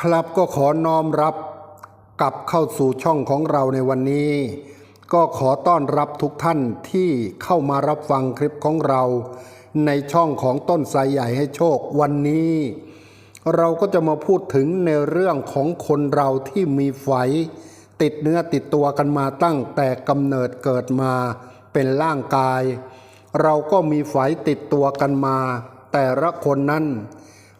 ครับก็ขอน้อมรับกลับเข้าสู่ช่องของเราในวันนี้ ก็ขอต้อนรับทุกท่านที่เข้ามารับฟังคลิปของเรา ในช่องของต้นไทรใหญ่ให้โชควันนี้ เราก็จะมาพูดถึงในเรื่องของคนเราที่มีไฝติดเนื้อติดตัวกันมาตั้งแต่กำเนิดเกิดมาเป็นร่างกาย เราก็มีไฝติดตัวกันมา แต่ละคนนั้น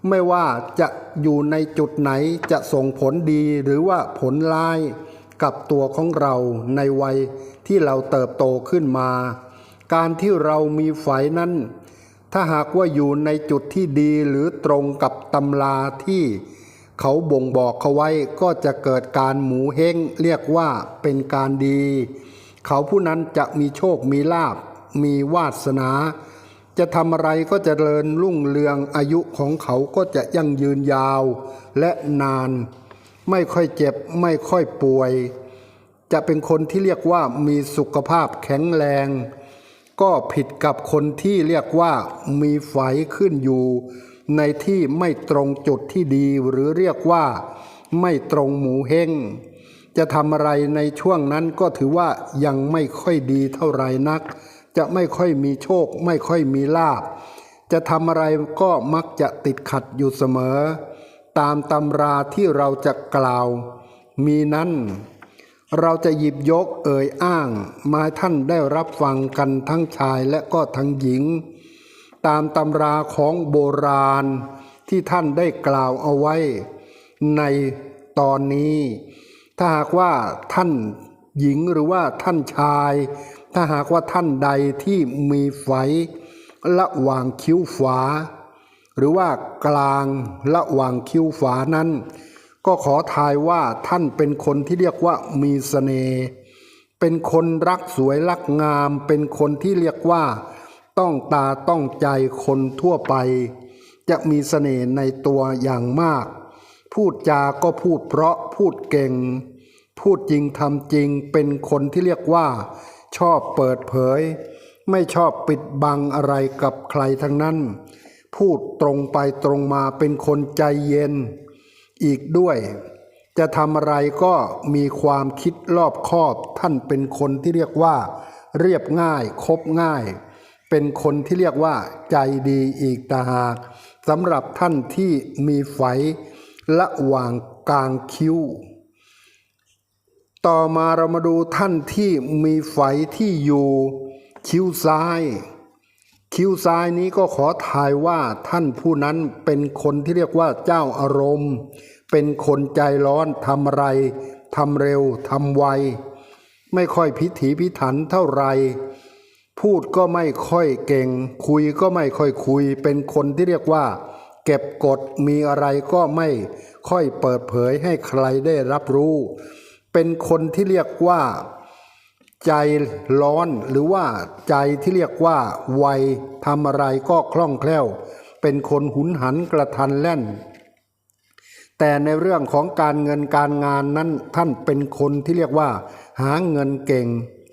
ไม่ว่าจะอยู่ในจุดไหนจะส่งผลดีหรือว่าผลร้ายกับตัวของเราในวัยที่เราเติบโตขึ้นมา การที่เรามีไฝนั้น ถ้าหากว่าอยู่ในจุดที่ดีหรือตรงกับตำราที่เขาบ่งบอกเขาไว้ก็จะเกิดการหมูเฮงเรียกว่าเป็นการดี เขาผู้นั้นจะมีโชคมีลาบมีวาสนา จะทำอะไรก็จะเจริญรุ่งเรืองอายุของเขาก็จะยั่งยืนยาวและนาน ไม่ค่อยเจ็บไม่ค่อยป่วย จะเป็นคนที่เรียกว่ามีสุขภาพแข็งแรง ก็ผิดกับคนที่เรียกว่ามีไฝขึ้นอยู่ ในที่ไม่ตรงจุดที่ดีหรือเรียกว่าไม่ตรงหมูเฮงจะทำอะไรในช่วงนั้นก็ถือว่ายังไม่ค่อยดีเท่าไหร่นัก จะไม่ค่อยมีโชค ไม่ค่อยมีลาบ จะทำอะไรก็มักจะติดขัดอยู่เสมอ ตามตำราที่เราจะกล่าว มีนั้น เราจะหยิบยกเอ่ยอ้างมาท่านได้รับฟังกันทั้งชายและก็ทั้งหญิง ตามตำราของโบราณที่ท่านได้กล่าวเอาไว้ ในตอนนี้ ถ้าหากว่าท่านหญิงหรือว่าท่านชาย ถ้าหากว่าท่านใดที่มีไฝระหว่างคิ้วฝา หรือว่ากลางระหว่างคิ้วฝานั้น ก็ขอทายว่าท่านเป็นคนที่เรียกว่ามีเสน่ห์เป็นคนรักสวยรักงาม เป็นคนที่เรียกว่า ต้องตาต้องใจคนทั่วไป จะมีเสน่ห์ในตัวอย่างมาก พูดจาก็พูดเพราะพูดเก่ง พูดจริงทำจริงเป็นคนที่เรียกว่า ชอบเปิดเผย ไม่ชอบปิดบังอะไรกับใครทั้งนั้น พูดตรงไปตรงมาเป็นคนใจเย็น อีกด้วย จะทำอะไรก็มีความคิดรอบคอบท่านเป็นคนที่เรียกว่า เรียบง่ายคบง่าย เป็นคนที่เรียกว่า ใจดีอีกต่างหากสำหรับท่านที่มีไฝระหว่างกลางคิ้ว ต่อมาเรามาดูท่านที่มีไฝที่อยู่คิ้วซ้าย คิ้วซ้ายนี้ก็ขอทายว่าท่านผู้นั้นเป็นคนที่เรียกว่าเจ้าอารมณ์ เป็นคนใจร้อนทำอะไรทำเร็วทำไว ไม่ค่อยพิถีพิถันเท่าไหรพูดก็ไม่ค่อยเก่ง คุยก็ไม่ค่อยคุย เป็นคนที่เรียกว่า เก็บกดมีอะไรก็ไม่ค่อยเปิดเผยให้ใครได้รับรู้ เป็นคนที่เรียกว่าใจร้อนหรือว่าใจที่เรียกว่าไวทำอะไรก็คล่องแคล่ว เป็นคนหุนหันกระทันแล่น แต่ในเรื่องของการเงินการงานนั้นท่านเป็นคนที่เรียกว่า หาเงินเก่ง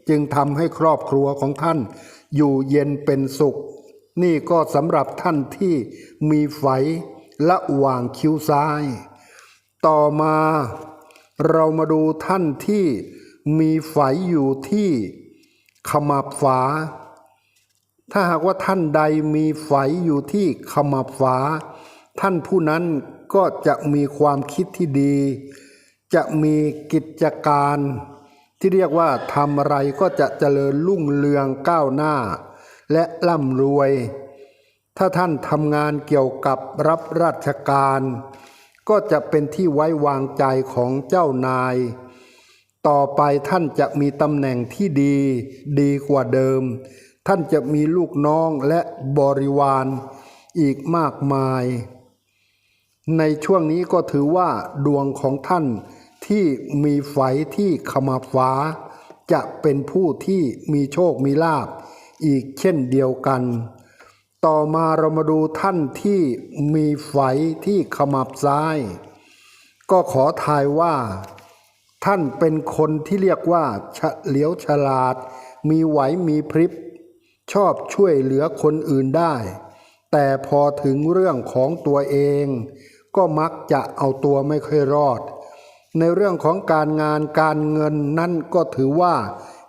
จึงทำให้ครอบครัวของท่าน อยู่เย็นเป็นสุข นี่ก็สำหรับท่านที่มีไฝระหว่างคิ้วซ้าย ต่อมา เรามาดูท่านที่มีไฝอยู่ที่ขมับฝา ถ้าหากว่าท่านใดมีไฝอยู่ที่ขมับฝา ท่านผู้นั้นก็จะมีความคิดที่ดี จะมีกิจการที่เรียกว่าทำอะไรก็จะเจริญรุ่งเรืองก้าวหน้า และร่ำรวย ถ้าท่านทำงานเกี่ยวกับรับราชการ ก็จะเป็นที่ไว้วางใจของเจ้านาย ต่อไปท่านจะมีตำแหน่งที่ดีดีกว่าเดิม ท่านจะมีลูกน้องและบริวารอีกมากมาย ในช่วงนี้ก็ถือว่าดวงของท่านที่มีไฝที่ขมับฟ้า จะเป็นผู้ที่มีโชคมีลาภอีกเช่นเดียวกัน ต่อมาเรามาดูท่านที่มีไฝที่ขมับซ้าย ก็ขอทายว่า ท่านเป็นคนที่เรียกว่าเฉลียวฉลาด มีไหวมีพริบ ชอบช่วยเหลือคนอื่นได้ แต่พอถึงเรื่องของตัวเอง ก็มักจะเอาตัวไม่ค่อยรอด ในเรื่องของการงานการเงินนั่นก็ถือว่า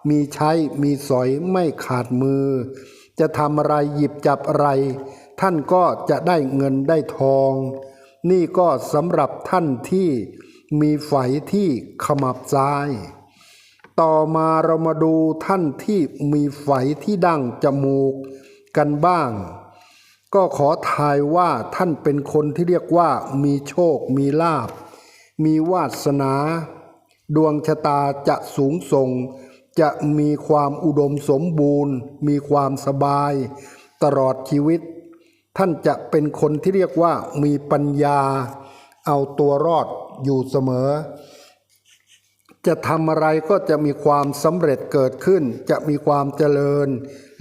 มีใช้มีสอยไม่ขาดมือ จะทำอะไรหยิบจับอะไร ท่านก็จะได้เงินได้ทอง นี่ก็สำหรับท่านที่มีไฝที่ขมับซ้าย ต่อมาเรามาดูท่านที่มีไฝที่ดั้งจมูกกันบ้าง ก็ขอทายว่าท่านเป็นคนที่เรียกว่ามีโชค มีลาภมีวาสนา ดวงชะตาจะสูงส่ง จะมีความอุดมสมบูรณ์ มีความสบาย ตลอดชีวิต ท่านจะเป็นคนที่เรียกว่ามีปัญญา เอาตัวรอดอยู่เสมอ จะทำอะไรก็จะมีความสำเร็จเกิดขึ้น จะมีความเจริญ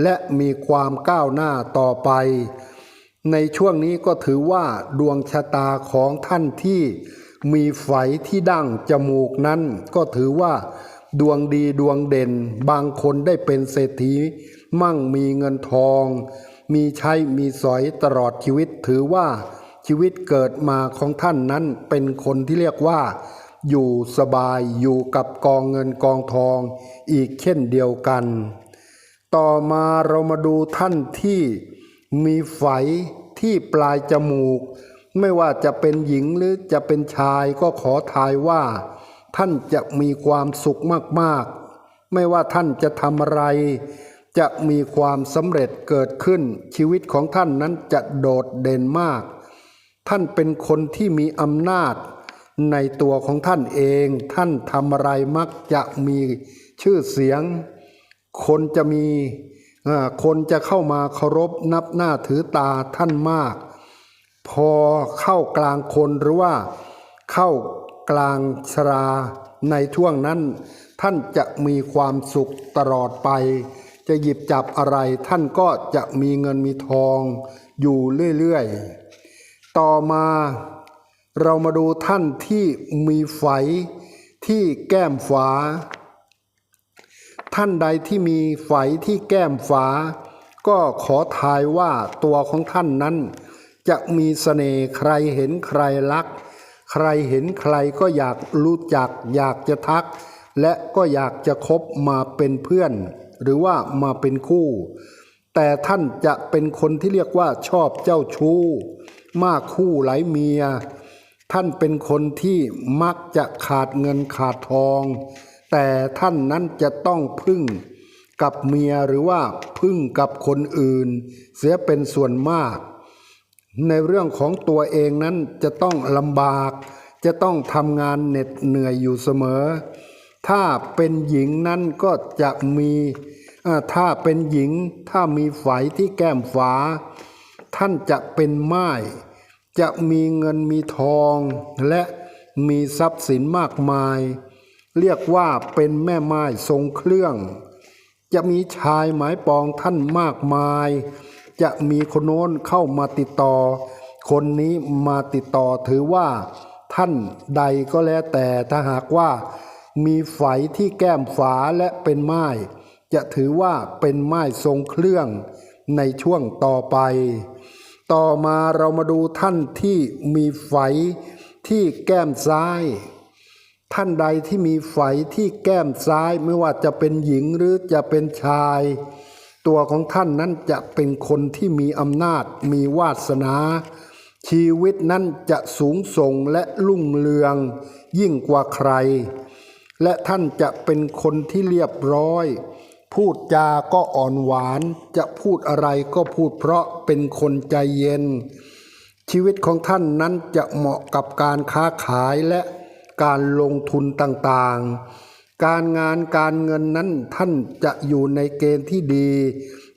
และมีความก้าวหน้าต่อไป ในช่วงนี้ก็ถือว่าดวงชะตาของท่านที่มีไฝที่ดั้งจมูกนั้นก็ถือว่า ดวงดีดวงเด่น บางคนได้เป็นเศรษฐี มั่งมีเงินทอง มีใช้มีสอยตลอดชีวิตถือว่าชีวิตเกิดมาของท่านนั้นเป็นคนที่เรียกว่า อยู่สบายอยู่กับกองเงินกองทอง อีกเช่นเดียวกัน ต่อมาเรามาดูท่านที่มีไฝที่ปลายจมูก ไม่ว่าจะเป็นหญิงหรือจะเป็นชายก็ขอทายว่า ท่านจะมีความสุขมากๆ ไม่ว่าท่านจะทำอะไร จะมีความสำเร็จเกิดขึ้น ชีวิตของท่านนั้นจะโดดเด่นมาก ท่านเป็นคนที่มีอำนาจ ในตัวของท่านเอง ท่านทำอะไรมักจะมีชื่อเสียง คนจะมีอ่าคนจะเข้ามาเคารพนับหน้าถือตาท่านมาก พอเข้ากลางคนหรือว่าเข้า กลางชราในช่วงนั้น ท่านจะมีความสุขตลอดไป จะหยิบจับอะไรท่านก็จะมีเงินมีทอง อยู่เรื่อยๆ ต่อมาเรามาดูท่านที่มีไฝที่แก้มฝา ท่านใดที่มีไฝที่แก้มฝา ก็ขอทายว่าตัวของท่านนั้น จะมีเสน่ห์ใครเห็นใครรัก ใครเห็นใครก็อยากรู้จัก อยากจะทัก และก็อยากจะคบมาเป็นเพื่อน หรือว่ามาเป็นคู่ แต่ท่านจะเป็นคนที่เรียกว่าชอบเจ้าชู้ มากคู่หลายเมีย ท่านเป็นคนที่มักจะขาดเงินขาดทอง แต่ท่านนั้นจะต้องพึ่งกับเมียหรือว่าพึ่งกับคนอื่น เสียเป็นส่วนมาก ในเรื่องของตัวเองนั้นจะต้องลำบาก จะต้องทำงานเหน็ดเหนื่อยอยู่เสมอ ถ้าเป็นหญิงนั้นก็จะมีถ้าเป็นหญิงถ้ามีไฝที่แก้มฝา ท่านจะเป็นไม้จะมีเงินมีทอง และมีทรัพย์สินมากมาย เรียกว่าเป็นแม่ไม้ทรงเครื่อง จะมีชายหมายปองท่านมากมาย จะมีคนโน้นเข้ามาติดต่อ คนนี้มาติดต่อถือว่าท่านใดก็แล้วแต่ถ้าหากว่า มีไฝที่แก้มฝาและเป็นไม้จะถือว่าเป็นไม้ทรงเครื่องในช่วงต่อไป ต่อมาเรามาดูท่านที่มีไฝที่แก้มซ้าย ท่านใดที่มีไฝที่แก้มซ้ายไม่ว่าจะเป็นหญิงหรือจะเป็นชาย ตัวของท่านนั้นจะเป็นคนที่มีอำนาจ มีวาสนา ชีวิตนั้นจะสูงส่งและรุ่งเรือง ยิ่งกว่าใคร และท่านจะเป็นคนที่เรียบร้อย พูดจาก็อ่อนหวาน จะพูดอะไรก็พูดเพราะเป็นคนใจเย็น ชีวิตของท่านนั้นจะเหมาะกับการค้าขายและการลงทุนต่างๆ การงานการเงินนั้นท่านจะอยู่ในเกณฑ์ที่ดี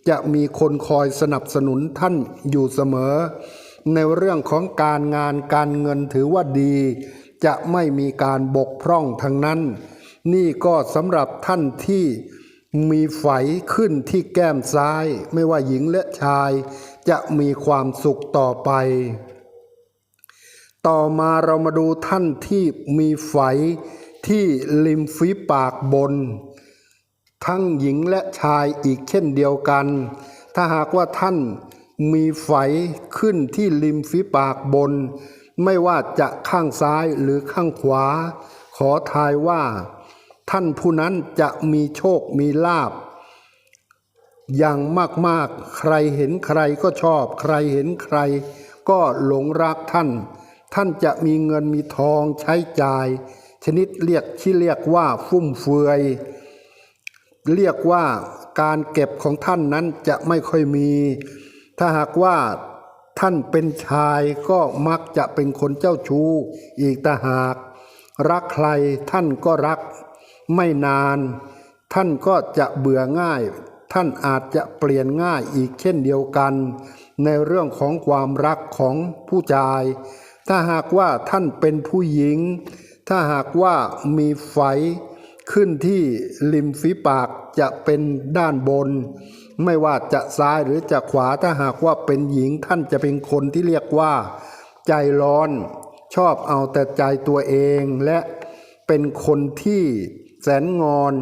จะมีคนคอยสนับสนุนท่านอยู่เสมอ ในเรื่องของการงานการเงินถือว่าดี จะไม่มีการบกพร่องทั้งนั้น นี่ก็สำหรับท่านที่มีไฝขึ้นที่แก้มซ้าย ไม่ว่าหญิงและชาย จะมีความสุขต่อไป ต่อมาเรามาดูท่านที่มีไฝ ที่ริมฝีปากบน ทั้งหญิงและชายอีกเช่นเดียวกัน ถ้าหากว่าท่านมีไฝขึ้นที่ริมฝีปากบน ไม่ว่าจะข้างซ้ายหรือข้างขวา ขอทายว่า ท่านผู้นั้นจะมีโชคมีลาบอย่างมากๆ ใครเห็นใครก็ชอบ ใครเห็นใคร ก็หลงรักท่าน ท่านจะมีเงินมีทองใช้จ่าย ชนิดเรียกที่เรียกว่าฟุ่มเฟือย เรียกว่าการเก็บของท่านนั้นจะไม่ค่อยมี ถ้าหากว่าท่านเป็นชายก็มักจะเป็นคนเจ้าชู้อีกต่หาก รักใครท่านก็รัก ไม่นาน ท่านก็จะเบื่อง่าย ท่านอาจจะเปลี่ยนง่ายอีกเช่นเดียวกัน ในเรื่องของความรักของผู้ชาย ถ้าหากว่าท่านเป็นผู้หญิง ถ้าหากว่ามีไฝขึ้นที่ริมฝีปากจะเป็นด้านบน ไม่ว่าจะซ้ายหรือจะขวาถ้าหากว่าเป็นหญิงท่านจะเป็นคนที่เรียกว่า ใจร้อน ชอบเอาแต่ใจตัวเองและเป็นคนที่แสนงอน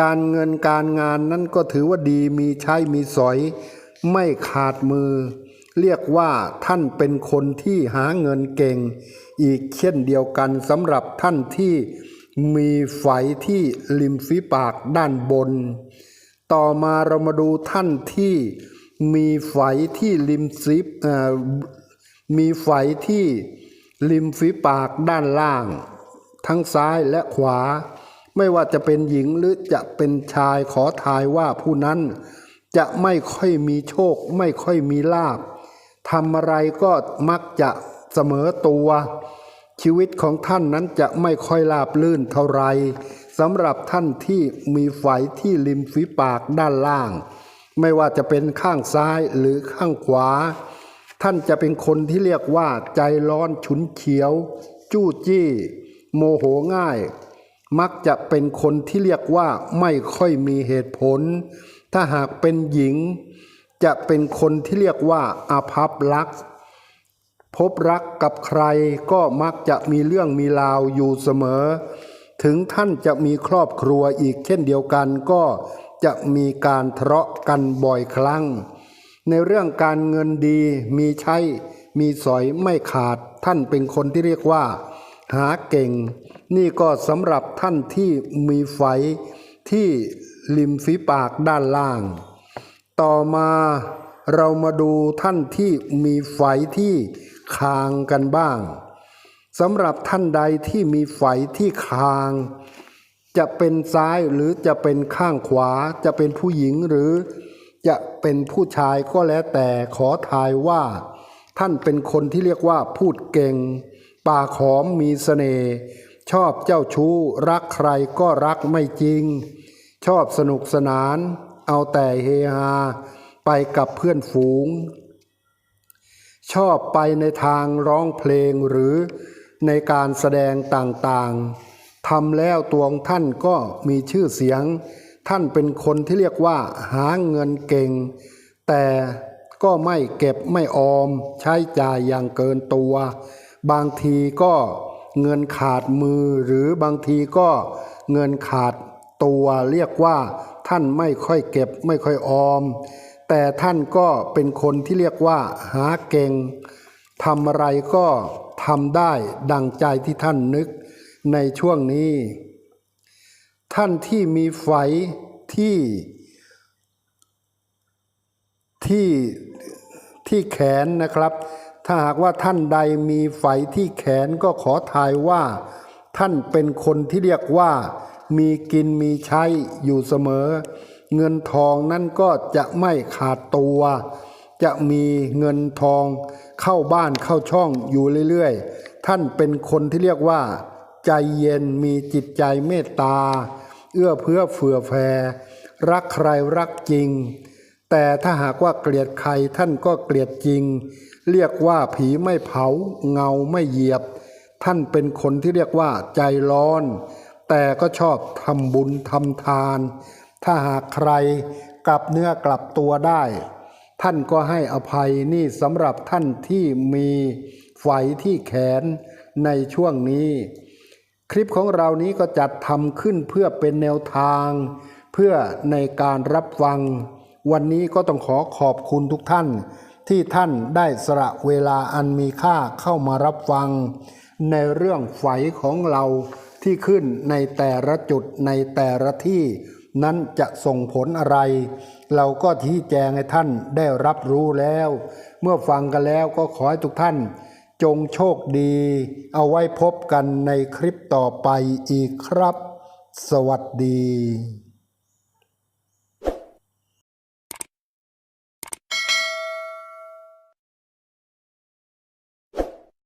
การเงินการงานนั้นก็ถือว่าดีมีใช้มีสอย ไม่ขาดมือ เรียกว่าท่านเป็นคนที่หาเงินเก่ง อีกเช่นเดียวกันสำหรับท่านที่มีไฝที่ริมฝีปากด้านบน ต่อมาเรามาดูท่านที่มีไฝที่ริมซิปมีไฝที่ริมฝีปากด้านล่าง ทั้งซ้ายและขวา ไม่ว่าจะเป็นหญิงหรือจะเป็นชายขอทายว่าผู้นั้นจะไม่ค่อยมีโชค ไม่ค่อยมีลาบ ทำอะไรก็มักจะเสมอตัว ชีวิตของท่านนั้นจะไม่ค่อยราบลื่นเท่าไรสำหรับท่านที่มีไฝที่ริมฝีปากด้านล่าง ไม่ว่าจะเป็นข้างซ้ายหรือข้างขวา ท่านจะเป็นคนที่เรียกว่าใจร้อนฉุนเฉียว จู้จี้ โมโหง่าย มักจะเป็นคนที่เรียกว่าไม่ค่อยมีเหตุผล ถ้าหากเป็นหญิง จะเป็นคนที่เรียกว่าอาภัพรัก พบรักกับใครก็มักจะมีเรื่องมีราวอยู่เสมอ ถึงท่านจะมีครอบครัวอีกเช่นเดียวกันก็จะมีการทะเลาะกันบ่อยครั้ง ในเรื่องการเงินดีมีใช้มีสอยไม่ขาดท่านเป็นคนที่เรียกว่า หาเก่ง นี่ก็สำหรับท่านที่มีไฟที่ริมฝีปากด้านล่าง ต่อมาเรามาดูท่านที่มีไฟที่คางกันบ้างสำหรับท่านใดที่มีไฟที่คาง จะเป็นซ้ายหรือจะเป็นข้างขวา จะเป็นผู้หญิงหรือจะเป็นผู้ชายก็แล้วแต่ขอทายว่า ท่านเป็นคนที่เรียกว่าพูดเก่ง ปากหอมมีเสน่ห์ชอบเจ้าชู้ รักใครก็รักไม่จริง ชอบสนุกสนาน เอาแต่เฮฮาไปกับเพื่อนฝูง ชอบไปในทางร้องเพลงหรือในการแสดงต่างๆทำแล้วตัวงท่านก็มีชื่อเสียง ท่านเป็นคนที่เรียกว่า หาเงินเก่ง แต่ก็ไม่เก็บไม่ออม ใช้จ่ายอย่างเกินตัว บางทีก็เงินขาดมือหรือบางทีก็เงินขาด ตัวเรียกว่าท่านไม่ค่อยเก็บไม่ค่อยออม แต่ท่านก็เป็นคนที่เรียกว่าหาเก่งทำอะไรก็ทำได้ดังใจที่ท่านนึกในช่วงนี้ ท่านที่มีไฟที่ที่ที่แขนนะครับ ถ้าหากว่าท่านใดมีไฝที่แขนก็ขอทายว่า ท่านเป็นคนที่เรียกว่า มีกินมีใช้อยู่เสมอ เงินทองนั่นก็จะไม่ขาดตัว จะมีเงินทองเข้าบ้านเข้าช่องอยู่เรื่อยๆ ท่านเป็นคนที่เรียกว่า ใจเย็นมีจิตใจเมตตา เอื้อเพื่อเฟื่อแผ่รักใครรักจริง แต่ถ้าหากว่าเกลียดใครท่านก็เกลียดจริง เรียกว่าผีไม่เผาเงาไม่เหยียบ ท่านเป็นคนที่เรียกว่าใจร้อน แต่ก็ชอบทำบุญทำทาน ถ้าหากใครกลับเนื้อกลับตัวได้ ท่านก็ให้อภัยนี่สำหรับท่านที่มีไฟที่แขนในช่วงนี้ คลิปของเรานี้ก็จัดทำขึ้นเพื่อเป็นแนวทาง เพื่อในการรับฟัง วันนี้ก็ต้องขอขอบคุณทุกท่าน ที่ท่านได้สละเวลาอันมีค่าเข้ามารับฟัง ในเรื่องไฝของเรา ที่ขึ้นในแต่ละจุดในแต่ละที่นั้นจะส่งผลอะไร เราก็ที่แจงให้ท่านได้รับรู้แล้ว เมื่อฟังกันแล้วก็ขอให้ทุกท่าน จงโชคดี เอาไว้พบกันในคลิปต่อไปอีกครับ สวัสดี